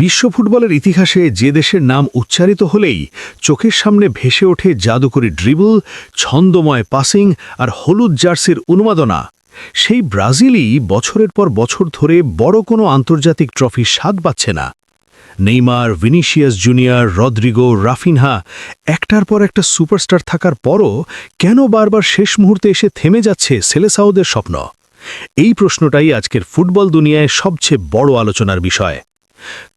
বিশ্ব ফুটবলের ইতিহাসে যে দেশের নাম উচ্চারিত হলেই চোখের সামনে ভেসে ওঠে জাদুকরী ড্রিবল, ছন্দময় পাসিং আর হলুদ জার্সির উন্মাদনা। সেই ব্রাজিলই বছরের পর বছর ধরে বড় কোনো আন্তর্জাতিক ট্রফি স্বাদ পাচ্ছে না। Neymar, Vinicius junior, Rodrygo, Raphinha একটার পর একটা সুপারস্টার থাকার পরও কেন বারবার শেষ মুহূর্তে এসে থেমে যাচ্ছে সেলেসাউদের স্বপ্ন? এই প্রশ্নটাই আজকের ফুটবল দুনিয়ায় সবচেয়ে বড় আলোচনার বিষয়।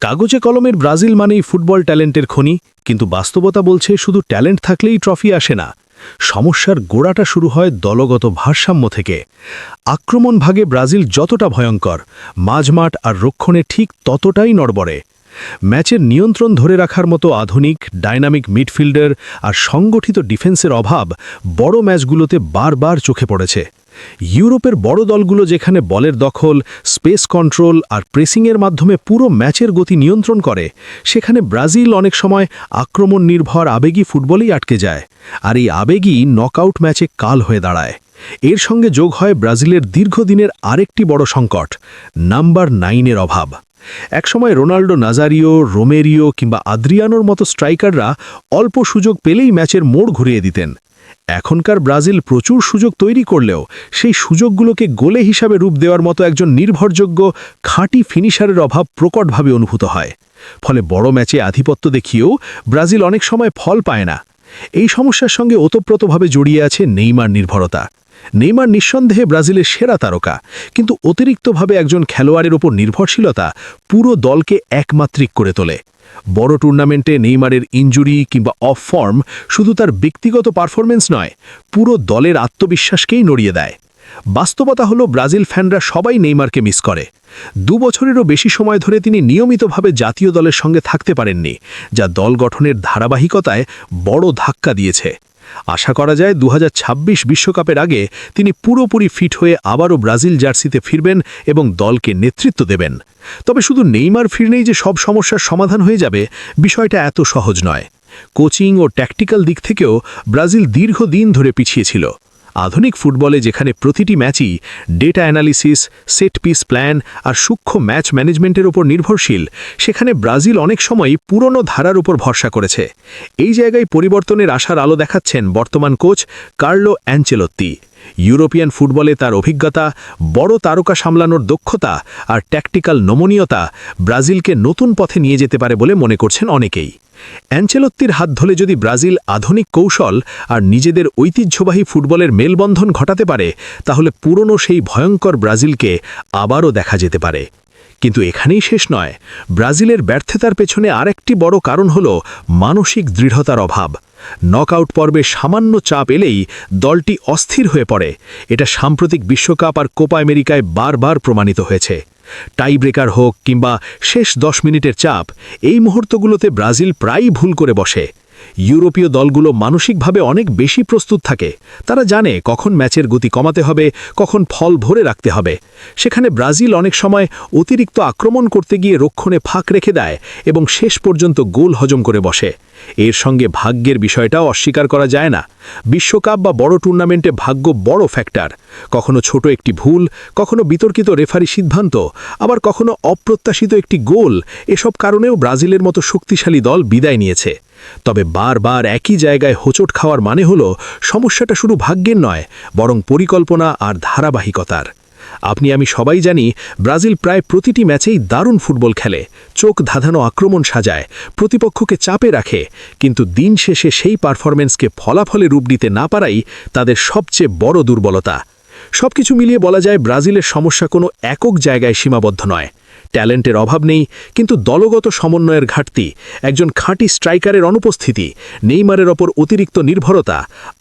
কাগজে কলমের ব্রাজিল মানেই ফুটবল ট্যালেন্টের খনি, কিন্তু বাস্তবতা বলছে শুধু ট্যালেন্ট থাকলেই ট্রফি আসে না। সমস্যার গোড়াটা শুরু হয় দলগত ভারসাম্য থেকে। আক্রমণ ভাগে ব্রাজিল যতটা ভয়ঙ্কর, মাঝমাঠ আর রক্ষণে ঠিক ততটাই নড়বড়ে। ম্যাচের নিয়ন্ত্রণ ধরে রাখার মতো আধুনিক, ডাইনামিক মিডফিল্ডার আর সংগঠিত ডিফেন্সের অভাব বড় ম্যাচগুলোতে বারবার চোখে পড়েছে। ইউরোপের বড় দলগুলো যেখানে বলের দখল, স্পেস কন্ট্রোল আর প্রেসিংয়ের মাধ্যমে পুরো ম্যাচের গতি নিয়ন্ত্রণ করে, সেখানে ব্রাজিল অনেক সময় আক্রমণ নির্ভর আবেগী ফুটবলেই আটকে যায়, আর এই আবেগই নকআউট ম্যাচে কাল হয়ে দাঁড়ায়। এর সঙ্গে যোগ হয় ব্রাজিলের দীর্ঘদিনের আরেকটি বড় সংকট, নাম্বার নাইনের অভাব। একসময় রোনাল্ডো নাজারিও, রোমেরিও কিংবা আদ্রিয়ানোর মতো স্ট্রাইকাররা অল্প সুযোগ পেলেই ম্যাচের মোড় ঘুরিয়ে দিতেন। এখনকার ব্রাজিল প্রচুর সুযোগ তৈরি করলেও সেই সুযোগগুলোকে গোলে হিসাবে রূপ দেওয়ার মতো একজন নির্ভরযোগ্য খাঁটি ফিনিশারের অভাব প্রকটভাবে অনুভূত হয়। ফলে বড় ম্যাচে আধিপত্য দেখিয়েও ব্রাজিল অনেক সময় ফল পায় না। এই সমস্যার সঙ্গে ওতপ্রোতভাবে জড়িয়ে আছে নেইমার নির্ভরতা। নেইমার নিঃসন্দেহে ব্রাজিলের সেরা তারকা, কিন্তু অতিরিক্তভাবে একজন খেলোয়াড়ের ওপর নির্ভরশীলতা পুরো দলকে একমাত্রিক করে তোলে। বড় টুর্নামেন্টে নেইমারের ইঞ্জুরি কিংবা অফ ফর্ম শুধু তার ব্যক্তিগত পারফরমেন্স নয়, পুরো দলের আত্মবিশ্বাসকেই নড়িয়ে দেয়। বাস্তবতা হলো ব্রাজিল ফ্যানরা সবাই নেইমারকে মিস করে। দু বছরেরও বেশি সময় ধরে তিনি নিয়মিতভাবে জাতীয় দলের সঙ্গে থাকতে পারেননি, যা দল গঠনের ধারাবাহিকতায় বড় ধাক্কা দিয়েছে। আশা করা যায় দু বিশ্বকাপের আগে তিনি পুরোপুরি ফিট হয়ে আবারও ব্রাজিল জার্সিতে ফিরবেন এবং দলকে নেতৃত্ব দেবেন। তবে শুধু নেইমার ফিরনেই যে সব সমস্যার সমাধান হয়ে যাবে, বিষয়টা এত সহজ নয়। কোচিং ও ট্যাকটিক্যাল দিক থেকেও ব্রাজিল দীর্ঘদিন ধরে পিছিয়ে ছিল। আধুনিক ফুটবলে যেখানে প্রতিটি ম্যাচই data analysis set piece plan আর সূক্ষ্ম ম্যাচ ম্যানেজমেন্টের উপর নির্ভরশীল, সেখানে ব্রাজিল অনেক সময়ই পুরনো ধারার উপর ভরসা করেছে। এই জায়গায় পরিবর্তনের আশার আলো দেখাচ্ছেন বর্তমান কোচ কার্লো অ্যাঞ্চেলত্তি ইউরোপিয়ান ফুটবলে তার অভিজ্ঞতা, বড় তারকা সামলানোর দক্ষতা আর ট্যাকটিক্যাল নমনীয়তা ব্রাজিলকে নতুন পথে নিয়ে যেতে পারে বলে মনে করছেন অনেকেই। অ্যাঞ্চেলত্তির হাত ধরে যদি ব্রাজিল আধুনিক কৌশল আর নিজেদের ঐতিহ্যবাহী ফুটবলের মেলবন্ধন ঘটাতে পারে, তাহলে পুরনো সেই ভয়ঙ্কর ব্রাজিলকে আবারও দেখা যেতে পারে। কিন্তু এখানেই শেষ নয়। ব্রাজিলের ব্যর্থতার পেছনে আরেকটি বড় কারণ হল মানসিক দৃঢ়তার অভাব। নকআউট পর্বে সামান্য চাপ এলেই দলটি অস্থির হয়ে পড়ে। এটা সাম্প্রতিক বিশ্বকাপ আর কোপা আমেরিকায় বারবার প্রমাণিত হয়েছে। টাই ব্রেকার হোক কিংবা শেষ দশ মিনিটের চাপ, এই মুহূর্তগুলোতে ব্রাজিল প্রায়ই ভুল করে বসে। ইউরোপীয় দলগুলো মানসিকভাবে অনেক বেশি প্রস্তুত থাকে। তারা জানে কখন ম্যাচের গতি কমাতে হবে, কখন ফল ভরে রাখতে হবে। সেখানে ব্রাজিল অনেক সময় অতিরিক্ত আক্রমণ করতে গিয়ে রক্ষণে ফাঁক রেখে দেয় এবং শেষ পর্যন্ত গোল হজম করে বসে। এর সঙ্গে ভাগ্যের বিষয়টাও অস্বীকার করা যায় না। বিশ্বকাপ বা বড় টুর্নামেন্টে ভাগ্য বড় ফ্যাক্টর। কখনো ছোট একটি ভুল, কখনো বিতর্কিত রেফারি সিদ্ধান্ত, আবার কখনো অপ্রত্যাশিত একটি গোল। এসব কারণেও ব্রাজিলের মতো শক্তিশালী দল বিদায় নিয়েছে। তবে বারবার একই জায়গায় হোঁচট খাওয়ার মানে হল, সমস্যাটা শুধু ভাগ্যের নয়, বরং পরিকল্পনা আর ধারাবাহিকতার। আপনি আমি সবাই জানি, ব্রাজিল প্রায় প্রতিটি ম্যাচেই দারুণ ফুটবল খেলে, চোখ ধাঁধানো আক্রমণ সাজায়, প্রতিপক্ষকে চাপে রাখে, কিন্তু দিন শেষে সেই পারফরমেন্সকে ফলাফলে রূপ দিতে না পারাই তাদের সবচেয়ে বড় দুর্বলতা। সবকিছু মিলিয়ে বলা যায়, ব্রাজিলের সমস্যা কোনো একক জায়গায় সীমাবদ্ধ নয়। ট্যালেন্টের অভাব নেই, কিন্তু দলগত সমন্বয়ের ঘাটতি, একজন খাঁটি স্ট্রাইকারের অনুপস্থিতি, নেইমারের ওপর অতিরিক্ত নির্ভরতা,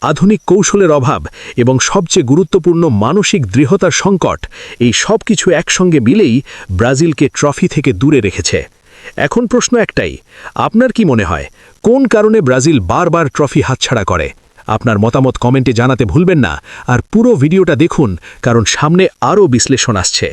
আধুনিক কৌশলের অভাব এবং সবচেয়ে গুরুত্বপূর্ণ মানসিক দৃঢ়তার সংকট, এই সব কিছু একসঙ্গে মিলেই ব্রাজিলকে ট্রফি থেকে দূরে রেখেছে। এখন প্রশ্ন একটাই, আপনার কি মনে হয়, কোন কারণে ব্রাজিল বারবার ট্রফি হাতছাড়া করে? আপনার মতামত কমেন্টে জানাতে ভুলবেন না, আর পুরো ভিডিওটা দেখুন, কারণ সামনে আরও বিশ্লেষণ আসছে।